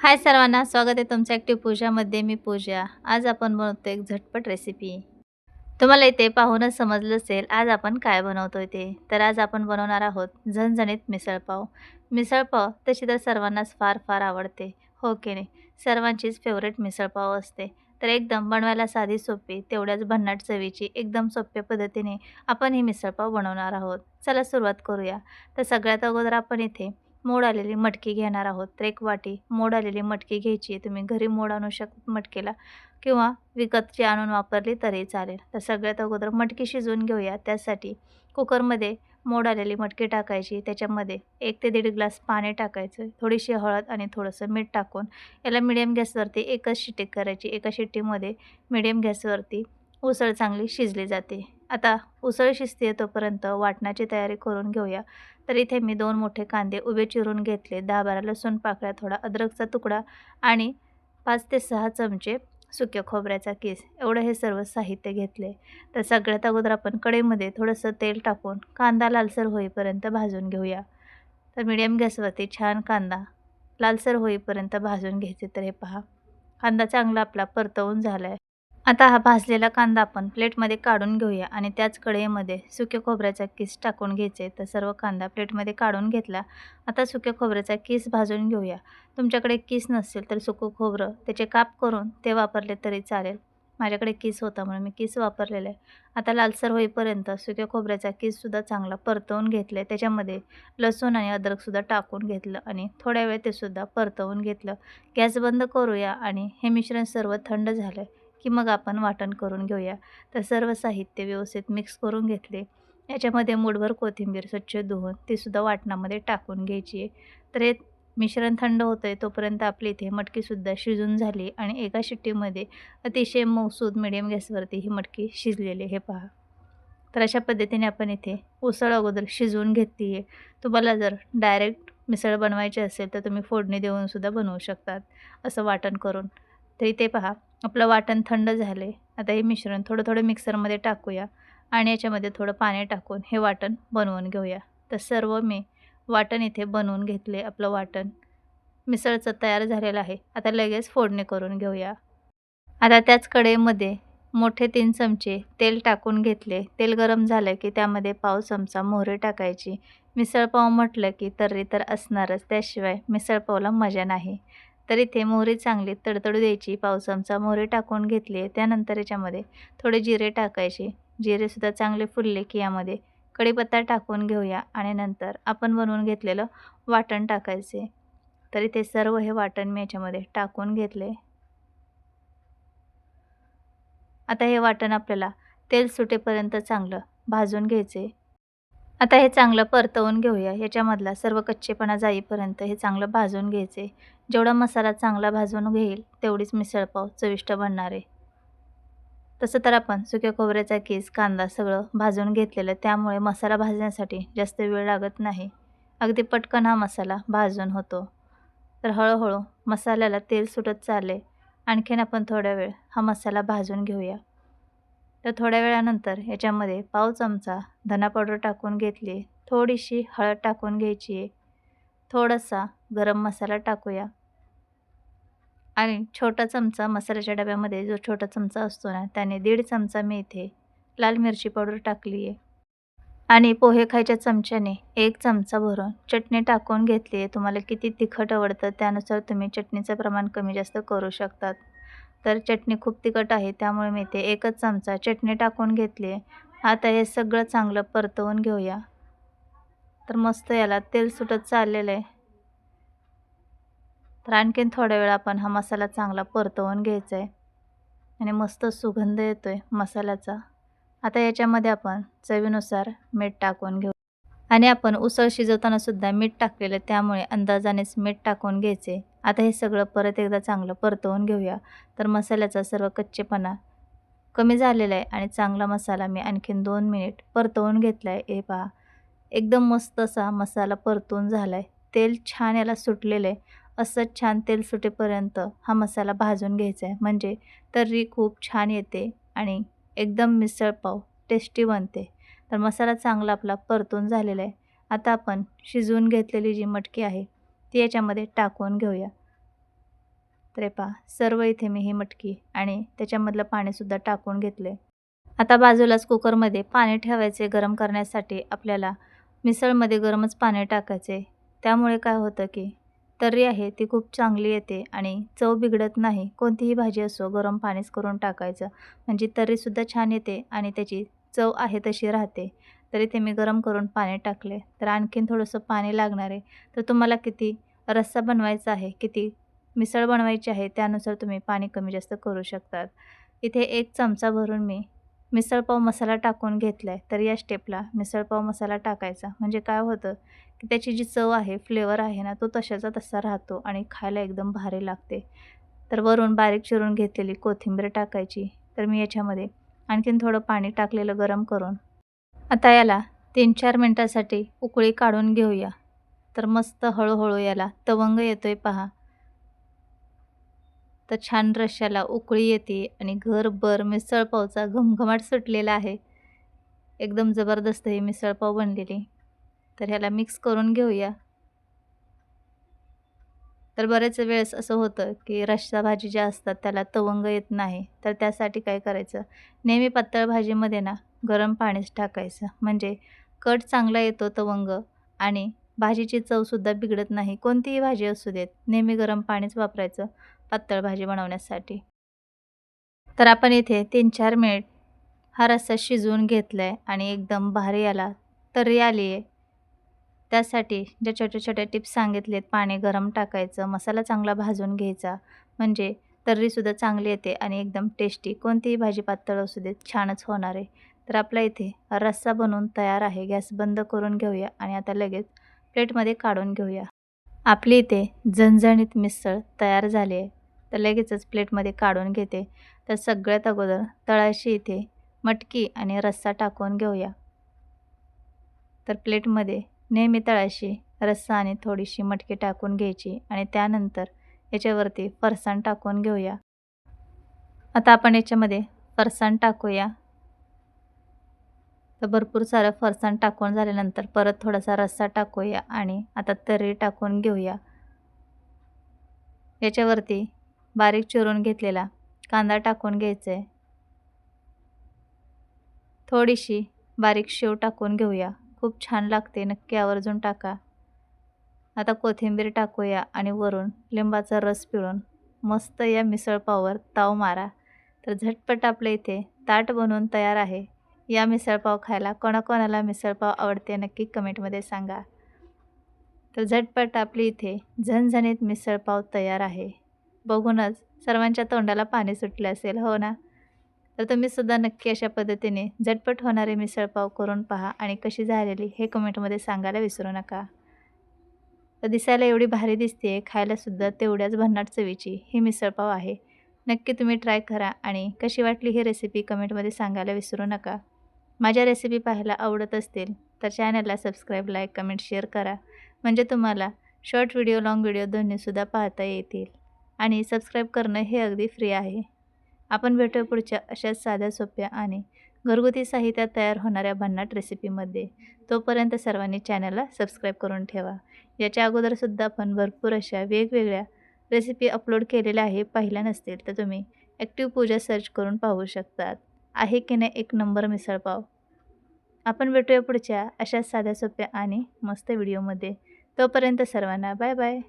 हाय सर्वांना स्वागत आहे तुमच्या ॲक्टिव्ह पूजामध्ये मी पूजा. आज आपण बनवतो एक झटपट रेसिपी तुम्हाला इथे पाहूनच समजलं असेल आज आपण काय बनवतो ते. तर आज आपण बनवणार आहोत झणझणीत मिसळपाव मिसळपाव तशी तर सर्वांनाच फार फार आवडते. हो की नाही? सर्वांचीच फेवरेट मिसळपाव असते. तर एकदम बनवायला साधी सोपी तेवढ्याच भन्नाट चवीची एकदम सोप्या पद्धतीने आपण ही मिसळपाव बनवणार आहोत. चला सुरुवात करूया. तर सगळ्यात अगोदर आपण इथे मोड आलेली मटकी घेणार आहोत. तर एक वाटी मोड आलेली मटकी घ्यायची आहे. तुम्ही घरी मोड आणू शक मटकीला किंवा विकतची आणून वापरली तरी चालेल. तर सगळ्यात अगोदर मटकी शिजवून घेऊया. त्यासाठी कुकरमध्ये मोड आलेली मटकी टाकायची. त्याच्यामध्ये एक ते दीड ग्लास पाणी टाकायचं. थोडीशी हळद आणि थोडंसं मीठ टाकून याला मिडियम गॅसवरती एकच शिट्टी करायची. एका शिट्टीमध्ये मिडियम गॅसवरती उसळ चांगली शिजली जाते. आता उसळ शिजते तोपर्यंत वाटणाची तयारी करून घेऊया. तर इथे मी दोन मोठे कांदे उभे चिरून घेतले. दहा बारा लसूण पाकळ्या थोडा अद्रकचा तुकडा आणि पाच ते सहा चमचे सुक्या खोबऱ्याचा केस. एवढं हे सर्व साहित्य घेतले. तर सगळ्यात अगोदर आपण कढईमध्ये थोडंसं तेल टाकून कांदा लालसर होईपर्यंत भाजून घेऊया. तर मिडियम गॅसवरती छान कांदा लालसर होईपर्यंत भाजून घ्यायचे. तर हे पहा कांदा चांगला आपला परतवून झाला आहे आता हा भाजलेला कांदा आपण प्लेटमध्ये काढून घेऊया आणि त्याच कढईमध्ये सुक्या खोबऱ्याचा किस टाकून घ्यायचे तर सर्व कांदा प्लेटमध्ये काढून घेतला. आता सुक्या खोबऱ्याचा किस भाजून घेऊया. तुमच्याकडे किस नसेल तर सुकं खोबरं त्याचे काप करून ते वापरले तरी चालेल. माझ्याकडे किस होता म्हणून मी किस वापरलेला आहे. आता लालसर होईपर्यंत सुक्या खोबऱ्याचा किससुद्धा चांगला परतवून घेतलं त्याच्यामध्ये लसूण आणि अद्रकसुद्धा टाकून घेतलं आणि थोड्या वेळ तेसुद्धा परतवून घेतलं. गॅस बंद करूया आणि हे मिश्रण सर्व थंड झालं की मग आपण वाटण करून घेऊया. तर सर्व साहित्य व्यवस्थित मिक्स करून घेतले. याच्यामध्ये मूडभर कोथिंबीर स्वच्छ धुवून तीसुद्धा वाटणामध्ये टाकून घ्यायची आहे. तर हे मिश्रण थंड होतं आहे तोपर्यंत आपली इथे मटकीसुद्धा शिजून झाली आणि एका शिट्टीमध्ये अतिशय मऊसूद मिडियम गॅसवरती ही मटकी शिजलेली हे पहा. तर अशा पद्धतीने आपण इथे उसळ अगोदर शिजवून घेतली आहे. तुम्हाला जर डायरेक्ट मिसळ बनवायची असेल तर तुम्ही फोडणी देऊनसुद्धा बनवू शकतात. असं वाटण करून. तर इथे पहा आपलं वाटण थंड झाले आता हे मिश्रण थोडं थोडं मिक्सरमध्ये टाकूया आणि याच्यामध्ये थोडं पाणी टाकून हे वाटण बनवून घेऊया. तर सर्व मी वाटण इथे बनवून घेतले आपलं वाटण. मिसळचं तयार झालेलं आहे. आता लगेच फोडणी करून घेऊया. आता त्याच कढईमध्ये मोठे तीन चमचे तेल टाकून घेतले. तेल गरम झालं की त्यामध्ये पाव चमचा मोहरी टाकायची. मिसळपाव म्हटलं की तर्री तर असणारच. त्याशिवाय मिसळपावला मजा नाही. तर इथे मोहरी चांगली तडतडू द्यायची. पाव चमचा मोहरी टाकून घेतली आहे. त्यानंतर याच्यामध्ये थोडे जिरे टाकायचे. जिरेसुद्धा चांगले फुलले की यामध्ये. कढीपत्ता टाकून घेऊया आणि नंतर आपण बनवून घेतलेलं वाटण टाकायचे. तर इथे सर्व हे वाटण मी याच्यामध्ये टाकून घेतले. आता हे वाटण आपल्याला तेल सुटेपर्यंत चांगलं भाजून घ्यायचे. आता हे चांगलं परतवून घेऊया. याच्यामधला सर्व कच्चेपणा जाईपर्यंत हे चांगलं भाजून घ्यायचे. जेवढा मसाला चांगला भाजून घेईल तेवढीच मिसळपाव चविष्ट बनणार आहे. तसं तर आपण सुक्या खोबऱ्याचा केस कांदा सगळं भाजून घेतलेलं त्यामुळे मसाला भाजण्यासाठी जास्त वेळ लागत नाही. अगदी पटकन हा मसाला भाजून होतो. तर हळूहळू मसाल्याला तेल सुटत चालले आणखीन आपण थोड्या वेळ हा मसाला भाजून घेऊया. तर थोड्या वेळानंतर याच्यामध्ये पाव चमचा धना पावडर टाकून घेतली. थोडीशी हळद टाकून घ्यायची आहे. थोडासा गरम मसाला टाकूया. आणि छोटा चमचा मसाल्याच्या डब्यामध्ये जो छोटा चमचा असतो ना त्याने दीड चमचा मी इथे लाल मिरची पावडर टाकली आहे. आणि पोहे खायच्या चमच्याने एक चमचा भरून चटणी टाकून घेतली आहे. तुम्हाला किती तिखट आवडतं त्यानुसार तुम्ही चटणीचं प्रमाण कमी जास्त करू शकतात. तर चटणी खूप तिखट आहे त्यामुळे मी ते एकच चमचा चटणी टाकून घेतली आहे. आता हे सगळं चांगलं परतवून घेऊया. तर मस्त याला तेल सुटत चाललेलं आहे. तर आणखीन थोड्या वेळ आपण हा मसाला चांगला परतवून घ्यायचा आहे. आणि मस्त सुगंध येतो आहे मसाल्याचा. आता याच्यामध्ये आपण चवीनुसार मीठ टाकून घेऊ. आणि आपण उसळ शिजवताना सुद्धा मीठ टाकलेलं त्यामुळे अंदाजानेच मीठ टाकून घ्यायचे. आता हे सगळं परत एकदा चांगलं परतवून घेऊया. तर मसाल्याचा सर्व कच्चेपणा कमी झालेला आहे आणि चांगला मसाला मी आणखीन दोन मिनिट परतवून घेतला आहे. हे पहा एकदम मस्त असा मसाला परतून झाला आहे तेल छान याला सुटलेलं आहे. असंच छान तेल सुटेपर्यंत हा मसाला भाजून घ्यायचा आहे म्हणजे तर्री खूप छान येते आणि एकदम मिसळपाव टेस्टी बनते. तर मसाला चांगला आपला परतून झालेला आहे. आता आपण शिजवून घेतलेली जी मटकी आहे ती याच्यामध्ये टाकून घेऊया. तर हे पहा सर्व इथे मी ही मटकी आणि त्याच्यामधलं पाणीसुद्धा टाकून घेतले आता बाजूलाच कुकरमध्ये पाणी ठेवायचे गरम करण्यासाठी आपल्याला मिसळमध्ये गरमच पाणी टाकायचे. त्यामुळे काय होतं की तर्री आहे ती खूप चांगली येते आणि चव बिघडत नाही. कोणतीही भाजी असो गरम पाणीच करून टाकायचं. म्हणजे तर्रीसुद्धा छान येते आणि त्याची चव आहे तशी राहते. तर इथे मी गरम करून पाणी टाकले तर आणखीन थोडंसं पाणी लागणार आहे. तर तुम्हाला किती रस्सा बनवायचा आहे किती मिसळ बनवायची आहे त्यानुसार तुम्ही पाणी कमी जास्त करू शकतात. इथे एक चमचा भरून मी मिसळपाव मसाला टाकून घेतला आहे तर या स्टेपला मिसळपाव मसाला टाकायचा. म्हणजे काय होतं की त्याची जी चव आहे फ्लेवर आहे ना तो तशाचा तसा राहतो आणि खायला एकदम भारी लागते. तर वरून बारीक चिरून घेतलेली कोथिंबीर टाकायची तर मी याच्यामध्ये आणखीन थोडं पाणी टाकलेलं गरम करून आता याला तीन चार मिनटासाठी उकळी काढून घेऊया. तर मस्त हळूहळू याला. तवंग येतोय पहा. तर छान रश्याला उकळी येते आणि घरभर मिसळपावचा घमघमाट सुटलेला आहे. एकदम जबरदस्त ही मिसळपाव बनलेली. तर ह्याला मिक्स करून घेऊया. तर बरेच वेळेस असं होतं की रश्या भाजी ज्या असतात त्याला तवंग येत नाही. तर त्यासाठी काय करायचं? नेहमी पातळ भाजीमध्ये ना गरम पाणीच टाकायचं. म्हणजे कट चांगला येतो तवंग आणि भाजीची चवसुद्धा बिघडत नाही. कोणतीही भाजी असू देत. नेहमी गरम पाणीच वापरायचं पातळ भाजी बनवण्यासाठी. तर आपण इथे तीन चार मिनिट हा रस्सा शिजवून घेतला आहे आणि एकदम भारी आला. तर्री आली आहे. त्यासाठी ज्या छोट्या छोट्या टिप्स सांगितलेत पाणी गरम टाकायचं मसाला चांगला भाजून घ्यायचा म्हणजे तर्रीसुद्धा चांगली येते आणि एकदम टेस्टी. कोणतीही भाजी पातळ असू देत छानच होणार आहे. तर आपल्या इथे रस्सा बनवून तयार आहे. गॅस बंद करून घेऊया आणि आता लगेच प्लेटमध्ये काढून घेऊया. आपली इथे झणझणीत मिसळ तयार झाली आहे. तर लगेचच प्लेटमध्ये काढून घेते. तर सगळ्यात अगोदर तळाशी इथे मटकी आणि रस्सा टाकून घेऊया. तर प्लेटमध्ये नेहमी तळाशी रस्सा आणि थोडीशी मटकी टाकून घ्यायची आणि त्यानंतर याच्यावरती फरसाण टाकून घेऊया. आता आपण याच्यामध्ये फरसाण टाकूया. तर भरपूर सारं फरसाण टाकून झाल्यानंतर परत थोडासा रस्सा टाकूया आणि आता तर्री टाकून घेऊया. याच्यावरती बारीक चिरून घेतलेला कांदा टाकून घ्यायचा. आहे थोडीशी बारीक शेव टाकून घेऊया. खूप छान लागते नक्की आवर्जून टाका. आता कोथिंबीर टाकूया आणि वरून लिंबाचा रस पिळून मस्त या मिसळपावर ताव मारा. तर झटपट आपल्या इथे ताट बनवून तयार आहे. या मिसळपाव खायला कोणाकोणाला मिसळपाव आवडते नक्की कमेंटमध्ये सांगा. तर झटपट आपली इथे झणझणीत मिसळपाव तयार आहे. बघूनच सर्वांच्या तोंडाला पाणी सुटले असेल हो ना? तर तुम्हीसुद्धा नक्की अशा पद्धतीने झटपट होणारे मिसळपाव करून पहा आणि कशी झालेली हे कमेंटमध्ये सांगायला विसरू नका. तर दिसायला एवढी भारी दिसते खायलासुद्धा तेवढ्याच भन्नाट चवीची ही मिसळपाव आहे. नक्की तुम्ही ट्राय करा आणि कशी वाटली ही रेसिपी कमेंटमध्ये सांगायला विसरू नका. माझ्या रेसिपी पाहायला आवडत असतील तर चॅनलला सबस्क्राईब लाईक कमेंट शेअर करा. म्हणजे तुम्हाला शॉर्ट व्हिडिओ लाँग व्हिडिओ दोन्हीसुद्धा पाहता येतील. आणि सबस्क्राईब करणं हे अगदी फ्री आहे. आपण भेटू पुढच्या अशाच साध्या सोप्या आणि घरगुती साहित्यात तयार होणाऱ्या भन्नाट रेसिपीमध्ये तोपर्यंत सर्वांनी चॅनलला सबस्क्राईब करून ठेवा. याच्या अगोदरसुद्धा आपण भरपूर अशा वेगवेगळ्या रेसिपी अपलोड केलेल्या आहे पाहिल्या नसतील तर तुम्ही ॲक्टिव्ह पूजा सर्च करून पाहू शकतात. आहे की नाही एक नंबर मिसळपाव आपण भेटूया पुढच्या अशा साध्या सोप्या आणि मस्त व्हिडिओमध्ये. तोपर्यंत सर्वांना बाय बाय.